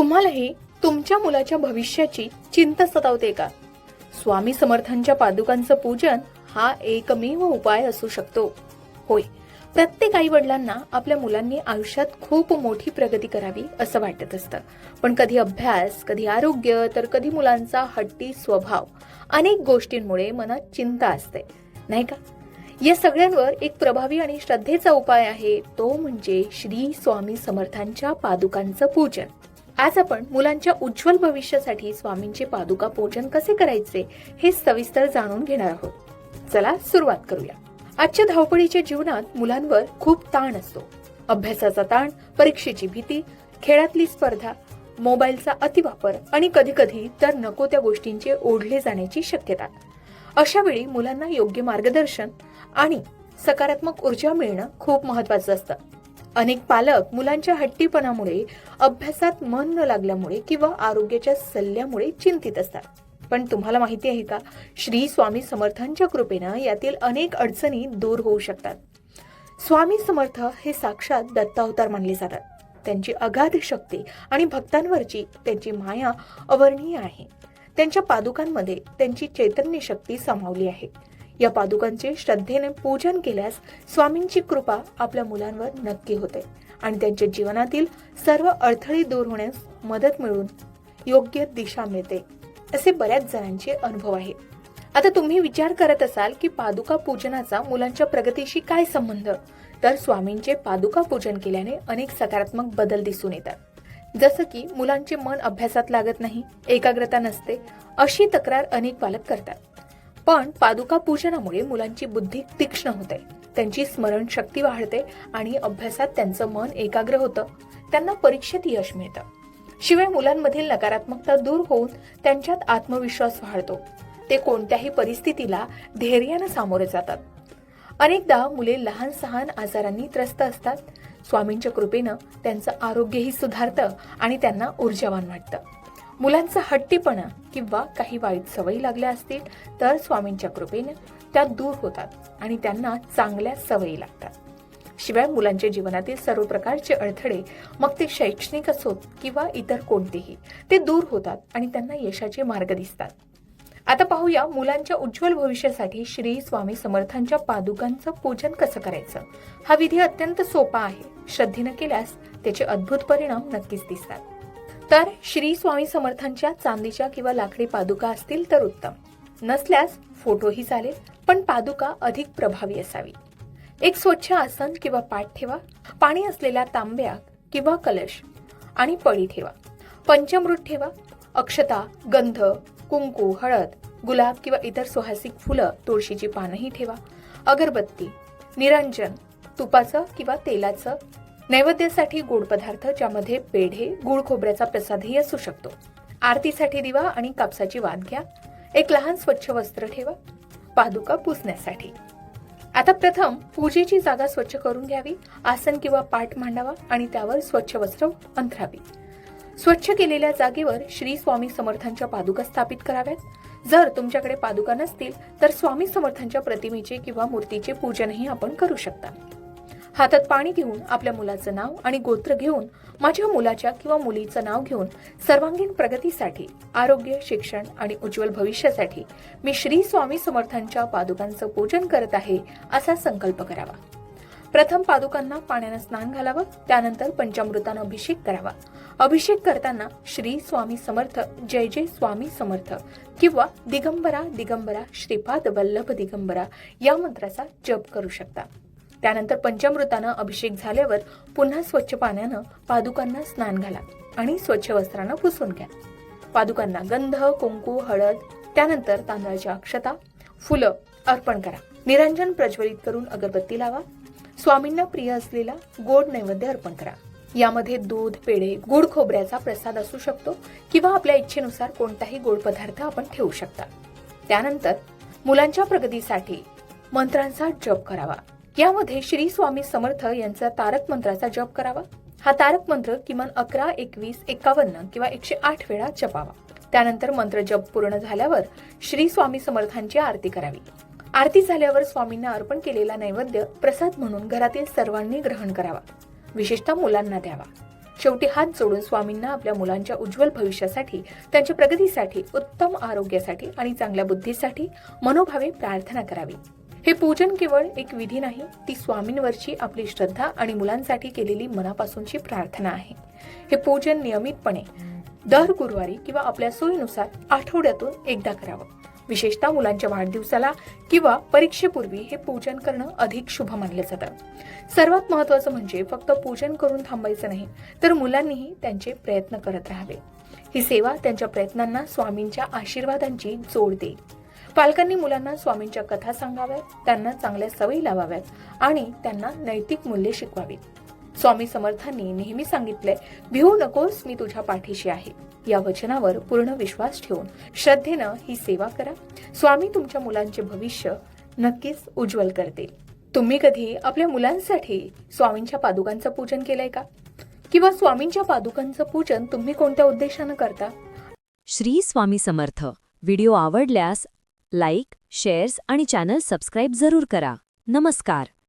तुम्हालाही तुमच्या मुलाच्या भविष्याची चिंता सतावते का? स्वामी समर्थांच्या पादुकांचं पूजन हा एकमेव उपाय असू शकतो. होय प्रत्येक आई वडिलांना आपल्या मुलांनी आयुष्यात खूप मोठी प्रगती करावी असं वाटत असतं. पण कधी अभ्यास कधी आरोग्य तर कधी मुलांचा हट्टी स्वभाव अनेक गोष्टींमुळे मनात चिंता असते. नाही का? या सगळ्यांवर एक प्रभावी आणि श्रद्धेचा उपाय आहे तो म्हणजे श्री स्वामी समर्थांच्या पादुकांचं पूजन. आज आपण मुलांच्या उज्ज्वल भविष्यासाठी स्वामींचे पादुका पूजन कसे करायचे हे सविस्तर जाणून घेणार आहोत. चला सुरुवात करूया. आजच्या धावपळीच्या जीवनात मुलांवर खूप ताण असतो. अभ्यासाचा ताण परीक्षेची भीती खेळातली स्पर्धा मोबाईलचा अतिवापर आणि कधी कधी तर नको त्या गोष्टींचे ओढले जाण्याची शक्यता. अशा वेळी मुलांना योग्य मार्गदर्शन आणि सकारात्मक ऊर्जा मिळणं खूप महत्वाचं असतं. अनेक पालक मुलांच्या हट्टीपणामुळे अभ्यासात मन न लागल्यामुळे किंवा आरोग्याच्या सल्ल्यामुळे चिंतित असतात. पण तुम्हाला माहिती आहे का? श्री स्वामी समर्थांच्या कृपेनं यातील अनेक अडचणी दूर होऊ शकतात. स्वामी समर्थ हे साक्षात दत्तावतार मानले जातात. त्यांची अगाध शक्ती आणि भक्तांवरची त्यांची माया अवर्णीय आहे. त्यांच्या पादुकांमध्ये त्यांची चैतन्य शक्ती सामावली आहे. या पादुकांचे श्रद्धेने पूजन केल्यास स्वामींची कृपा आपल्या मुलांवर नक्की होते आणि त्यांच्या जीवनातील सर्व अडथळे दूर होण्यास मदत मिळून योग्य दिशा मिळते. असे बऱ्याच जणांचे अनुभव आहे. आता तुम्ही विचार करत असाल की पादुका पूजनाचा मुलांच्या प्रगतीशी काय संबंध? तर स्वामींचे पादुका पूजन केल्याने अनेक सकारात्मक बदल दिसून येतात. जसं की मुलांचे मन अभ्यासात लागत नाही एकाग्रता नसते अशी तक्रार अनेक पालक करतात. पण पादुका पूजनामुळे मुलांची बुद्धी तीक्ष्ण होते. त्यांची स्मरणशक्ती वाढते आणि अभ्यासात त्यांचं मन एकाग्र होतं. त्यांना परीक्षेत यश मिळतं. शिवाय मुलांमधील नकारात्मकता दूर होऊन त्यांच्यात आत्मविश्वास वाढतो. ते कोणत्याही परिस्थितीला धैर्यानं सामोरे जातात. अनेकदा मुले लहान सहान आजारांनी त्रस्त असतात. स्वामींच्या कृपेनं त्यांचं आरोग्यही सुधारतं आणि त्यांना ऊर्जावान वाटतं. मुलांचा हट्टीपणा किंवा काही वाईट सवयी लागल्या असतील तर स्वामींच्या कृपेनं त्या दूर होतात आणि त्यांना चांगल्या सवयी लागतात. शिवाय मुलांच्या जीवनातील सर्व प्रकारचे अडथळे मग ते शैक्षणिक असोत किंवा इतर कोणतेही ते दूर होतात आणि त्यांना यशाचे मार्ग दिसतात. आता पाहूया मुलांच्या उज्ज्वल भविष्यासाठी श्री स्वामी समर्थांच्या पादुकांचं पूजन कसं करायचं? हा विधी अत्यंत सोपा आहे. श्रद्धेनं केल्यास त्याचे अद्भुत परिणाम नक्कीच दिसतात. तर श्री स्वामी समर्थांच्या चांदीच्या किंवा लाकडी पादुका असतील तर उत्तम. नसल्यास फोटोही चालेल पण पादुका अधिक प्रभावी असावी. एक स्वच्छ आसन किंवा पाठ ठेवा पाणी असलेल्या तांब्या किंवा कलश आणि पळी ठेवा. पंचमृत ठेवा अक्षता गंध कुंकू हळद गुलाब किंवा इतर सुहासिक फुलं तुळशीची पानंही ठेवा. अगरबत्ती निरंजन तुपाचं किंवा तेलाचं नैवेद्यासाठी गोड पदार्थ ज्यामध्ये पेढे गुळ खोबऱ्याचा प्रसादही असू शकतो. आरतीसाठी दिवा आणि कापसाची वाद घ्या. एक लहान स्वच्छ वस्त्र ठेवा. पादुका पुसण्यासाठी. आता प्रथम पूजेची जागा स्वच्छ करून घ्यावी. आसन किंवा पाठ मांडावा आणि त्यावर स्वच्छ वस्त्र अंथरावी. स्वच्छ केलेल्या जागेवर श्री स्वामी समर्थांच्या पादुका स्थापित कराव्यात. जर तुमच्याकडे पादुका नसतील तर स्वामी समर्थांच्या प्रतिमेचे किंवा मूर्तीचे पूजनही आपण करू शकता. हातात पाणी घेऊन आपल्या मुलाचं नाव आणि गोत्र घेऊन माझ्या मुलाच्या किंवा मुलीचं नाव घेऊन सर्वांगीण प्रगतीसाठी आरोग्य शिक्षण आणि उज्ज्वल भविष्यासाठी मी श्री स्वामी समर्थांच्या पादुकांचं पूजन करत आहे असा संकल्प करावा. प्रथम पादुकांना पाण्यानं स्नान घालावं त्यानंतर पंचामृतानं अभिषेक करावा. अभिषेक करताना श्री स्वामी समर्थ जय जय स्वामी समर्थ किंवा दिगंबरा दिगंबरा श्रीपाद वल्लभ दिगंबरा या मंत्राचा जप करू शकता. त्यानंतर पंचामृतानं अभिषेक झाल्यावर पुन्हा स्वच्छ पाण्यानं पादुकांना स्नान घाला आणि स्वच्छ वस्त्रानं पुसून घ्या. पादुकांना गंध कुंकू हळद त्यानंतर तांदळाच्या अक्षता फुलं अर्पण करा. निरंजन प्रज्वलित करून अगरबत्ती लावा. स्वामींना प्रिय असलेला गोड नैवेद्य अर्पण करा. यामध्ये दूध पेढे गुड खोबऱ्याचा प्रसाद असू शकतो किंवा आपल्या इच्छेनुसार कोणताही गोड पदार्थ आपण ठेवू शकता. त्यानंतर मुलांच्या प्रगतीसाठी मंत्रांचा जप करावा. यामध्ये श्री स्वामी समर्थ यांचा तारक मंत्राचा जप करावा. हा तारक मंत्र किमान अकरा एकवीस एकावन्न किंवा एकशे आठ वेळा जपावा. त्यानंतर मंत्र जप पूर्ण झाल्यावर श्री स्वामी समर्थांची आरती करावी. आरती झाल्यावर स्वामींना अर्पण केलेला नैवेद्य प्रसाद म्हणून घरातील सर्वांनी ग्रहण करावा. विशेषतः मुलांना द्यावा. शेवटी हात जोडून स्वामींना आपल्या मुलांच्या उज्ज्वल भविष्यासाठी त्यांच्या प्रगतीसाठी उत्तम आरोग्यासाठी आणि चांगल्या बुद्धीसाठी मनोभावे प्रार्थना करावी. हे पूजन केवळ एक विधी नाही ती स्वामींवरची आपली श्रद्धा आणि मुलांसाठी केलेली मनापासूनची प्रार्थना आहे. हे पूजन नियमितपणे दर गुरुवारी किंवा आपल्या सोयीनुसार आठवड्यातून एकदा करावं. विशेषतः मुलांच्या वाढदिवसाला किंवा परीक्षेपूर्वी हे पूजन करणं अधिक शुभ मानलं जातं. सर्वात महत्वाचं म्हणजे फक्त पूजन करून थांबायचं नाही तर मुलांनीही त्यांचे प्रयत्न करत राहावे. ही सेवा त्यांच्या प्रयत्नांना स्वामींच्या आशीर्वादांची जोड देईल. पालकांनी मुलांना स्वामींच्या कथा सांगाव्यात त्यांना चांगल्या सवयी लावाव्यात आणि त्यांना नैतिक मूल्ये शिकवावीत स्वामी समर्थांनी नेहमी सांगितलंय भिवू नकोस मी तुझ्या पाठीशी आहे. या वचनावर पूर्ण विश्वास ठेवून श्रद्धेनं ही सेवा करा. स्वामी तुमच्या मुलांचे भविष्य नक्कीच उज्ज्वल करतील. तुम्ही कधी आपल्या मुलांसाठी स्वामींच्या पादुकांचं पूजन केलंय का? किंवा स्वामींच्या पादुकांचं पूजन तुम्ही कोणत्या उद्देशानं करता? श्री स्वामी समर्थ. व्हिडिओ आवडल्यास लाईक शेअर्स आणि चॅनल सबस्क्राईब जरूर करा. नमस्कार.